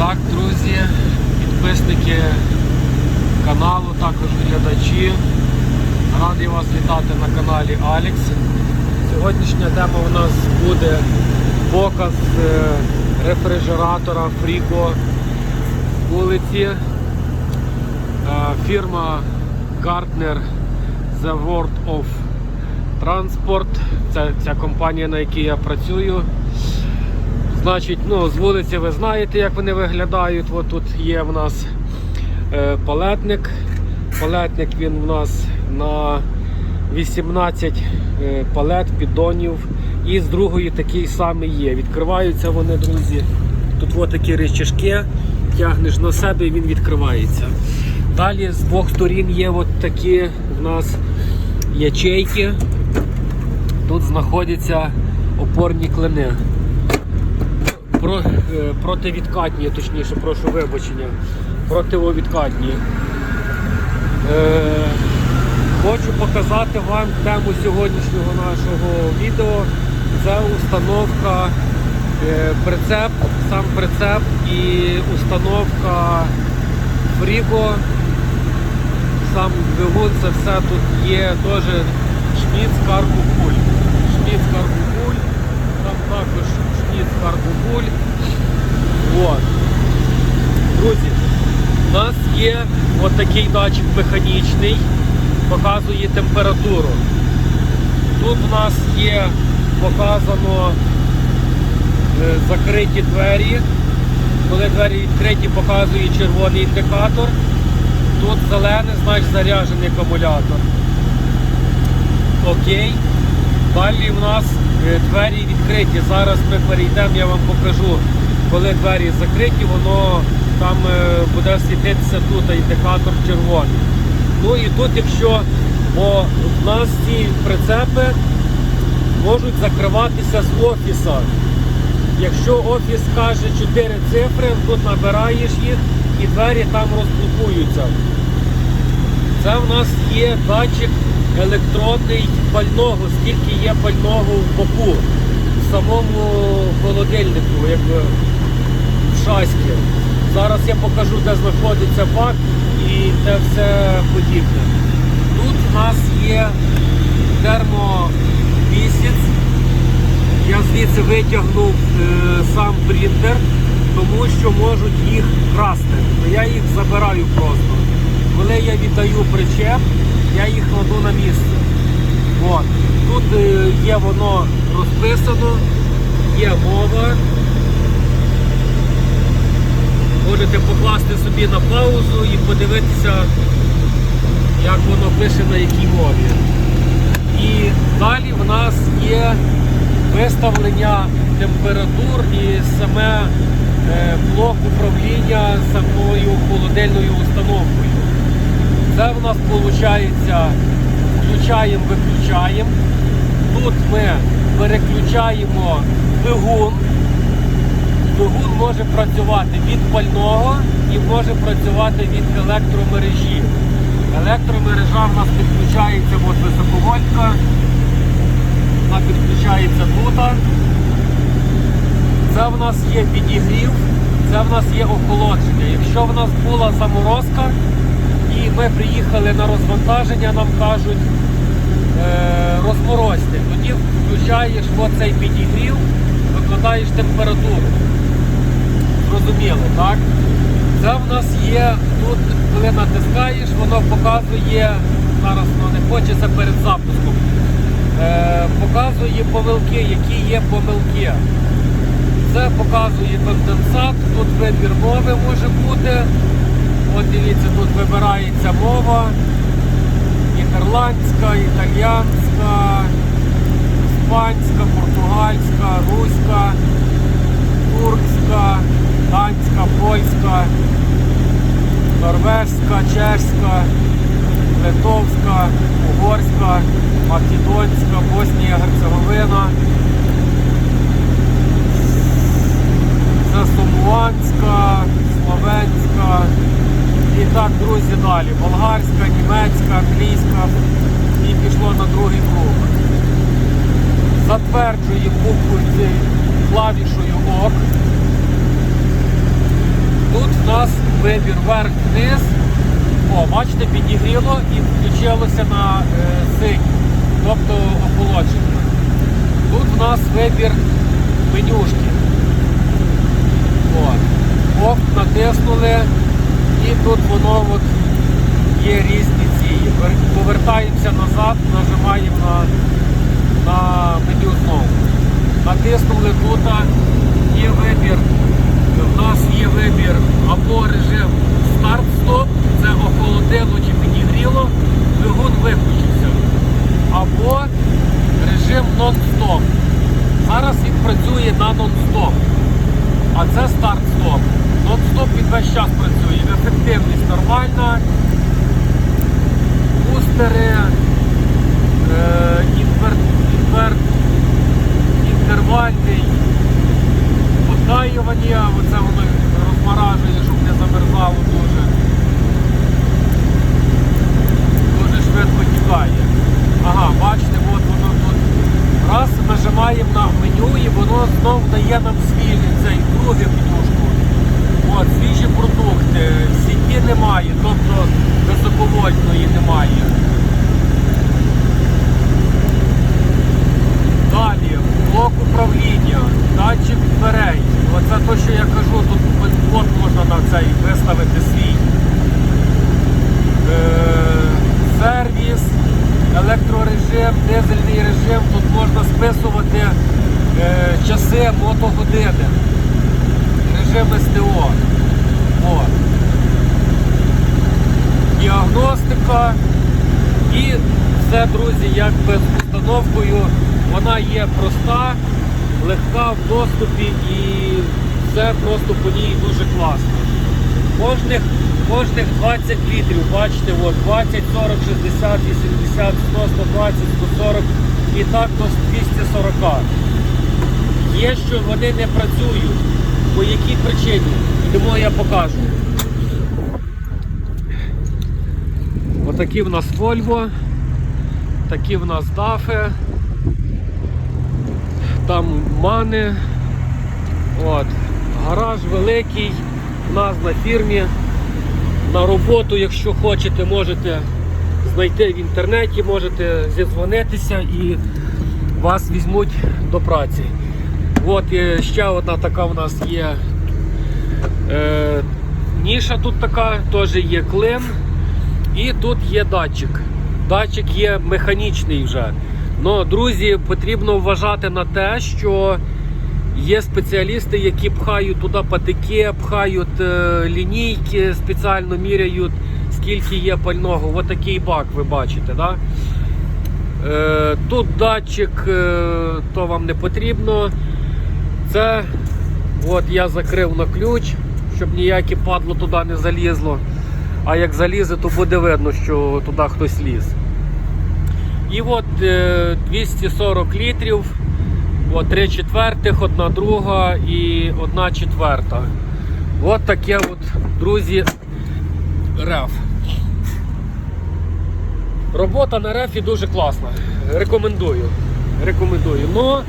Так, друзі, підписники каналу, також глядачі. Радий вас вітати на каналі Алікс. Сьогоднішня тема у нас буде показ е, рефрижератора Фріко вулиці. Е, Фірма Gartner The World of Transport. Це ця компанія, на якій я працюю. Значить, ну, з вулиці ви знаєте, як вони виглядають. От тут є в нас е, палетник. Палетник він у нас на 18 е, палет, піддонів. І з другої такий самий є. Відкриваються вони, друзі. Тут от такі речашки, тягнеш на себе і він відкривається. Далі з двох сторін є от такі в нас ячейки. Тут знаходяться опорні клини. Про, е, противідкатні, точніше, прошу вибачення. Противовідкатні. Е, хочу показати вам тему сьогоднішнього нашого відео. Це установка е, прицеп, сам прицеп і установка фріго. Сам двигун, це все тут є теж шміц карбукуль. Шміц карбукуль, там також шміц карбукуль. От. Друзі, у нас є от такий датчик механічний, показує температуру. Тут у нас є показано е, закриті двері. Коли двері відкриті, показує червоний індикатор. Тут зелений, значить заряджений акумулятор. Окей. Далі в нас е, двері відкриті. Зараз ми перейдемо, я вам покажу, коли двері закриті, воно там е, буде світитися тут індикатор червоний. Ну і тут, якщо бо в нас ці прицепи можуть закриватися з офіса. Якщо офіс каже 4 цифри, тут набираєш їх і двері там розблокуються. Це в нас є датчик електронний пального, скільки є пального в боку, в самому холодильнику, якби в шаські. Зараз я покажу, де знаходиться бак і те все подібне. Тут в нас є термовісіць. Я звідси витягнув е, сам принтер, тому що можуть їх красти. Я їх забираю просто. Коли я віддаю причеп, я їх кладу на місце. От. Тут е, є воно розписано, є мова. Можете покласти собі на паузу і подивитися, як воно пише на якій мові. І далі в нас є виставлення температур і саме е, блок управління самою холодильною установкою. Це в нас виходить включаємо, виключаємо. Тут ми переключаємо двигун. Двигун може працювати від пального і може працювати від електромережі. Електромережа в нас підключається от високовольтка. Вона підключається тут. Це в нас є підігрів, це в нас є охолодження. Якщо в нас була заморозка ми приїхали на розвантаження, нам кажуть е, розморозьте, тоді включаєш оцей підігрів, викладаєш температуру. Зрозуміло, так? Це в нас є тут, коли натискаєш, воно показує, зараз воно не хоче, це перед запуском. Е, показує помилки, які є помилки. Це показує конденсат, тут вибір мови може бути. От дивіться, тут вибирається мова. Нідерландська, італіянська, іспанська, португальська, руська, туркська, данська, польська, норвежська, чешська, литовська, угорська, македонська, Боснія, Герцеговина. Це Сумуанська, Словенська. І так, друзі, далі. Болгарська, німецька, англійська. І пішло на другий круг. Затверджуємо буквою клавішою ОК. вибір вверх-вниз. О, бачите, підігріло і включилося на е, синій, тобто охолодження. Тут в нас вибір менюшки. От. Оп, натиснули і тут воно от є різні ці. Повертаємося назад, нажимаємо на, на меню знову. Натиснули тут, є вибір. У нас є вибір або режим старт-стоп, це охолодило чи підігріло, двигун виключився. Або режим нон-стоп. Зараз він працює на нон-стоп. А це старт-стоп. Нон-стоп він весь час працює. Ефективність нормальна. Бустери, е, інвер, інтервальний, потаювання, оце воно розморажує, щоб не замерзало дуже. Дуже швидко тікає. Ага, бачите, от воно тут. Раз нажимаємо на меню і воно знов дає нам свіжий цей другий менюшку. От, свіжі продукти, сіті немає, тобто високовольтної немає. Далі, блок управління, датчик дверей. Оце те, що я кажу, тут от можна на цей виставити свій. Е, сервіс, електрорежим, дизельний режим. Тут можна списувати е, часи мотогодини, режим СТО. От. Діагностика і все, друзі, як би з установкою. Вона є проста, легка в доступі і все просто по ній дуже класно. Кожних, кожних 20 літрів, бачите, от 20, 40, 60, 80, 100, 120, 140 і так до 240. Є, що вони не працюють. По якій причині? Йдемо я покажу. Отакі в нас Volvo, такі в нас дафи, там мани. От. Гараж великий, у нас на фірмі. На роботу, якщо хочете, можете знайти в інтернеті, можете зізвонитися і вас візьмуть до праці. От ще одна така у нас є е, ніша тут така, теж є клин. І тут є датчик. Датчик є механічний вже. Ну, друзі, потрібно вважати на те, що є спеціалісти, які пхають туди патики, пхають е, лінійки, спеціально міряють, скільки є пального. Ось такий бак ви бачите. Да? Е, тут датчик, е, то вам не потрібно. Це от я закрив на ключ, щоб ніяке падло туди не залізло. А як залізе, то буде видно, що туди хтось ліз. І от е, 240 літрів, от 3 четвертих, одна друга і одна четверта. От таке от, друзі, реф. Робота на рефі дуже класна. Рекомендую. Рекомендую. Но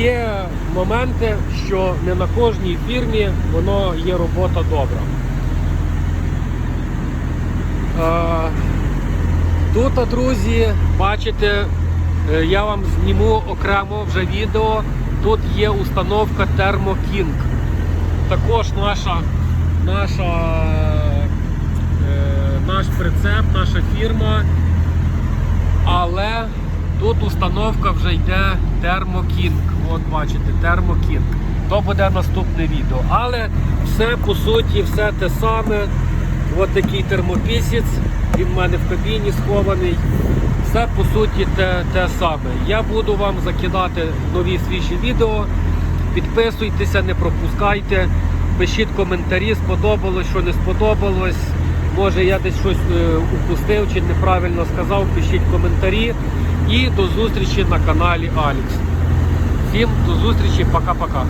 є моменти, що не на кожній фірмі воно є робота добра. Тут, друзі, бачите, е, я вам зніму окремо вже відео. Тут є установка King. Також наша, наша, е, наш прицеп, наша фірма. Тут установка вже йде King. От бачите, King. То буде наступне відео. Але все по суті, все те саме. Ось такий термопісець, він в мене в кабіні схований. Все по суті те, те саме. Я буду вам закидати нові свіжі відео. Підписуйтеся, не пропускайте. Пишіть коментарі, сподобалось, що не сподобалось. Може я десь щось е, упустив чи неправильно сказав. Пишіть коментарі. І до зустрічі на каналі Алікс. Всім до зустрічі, пока-пока.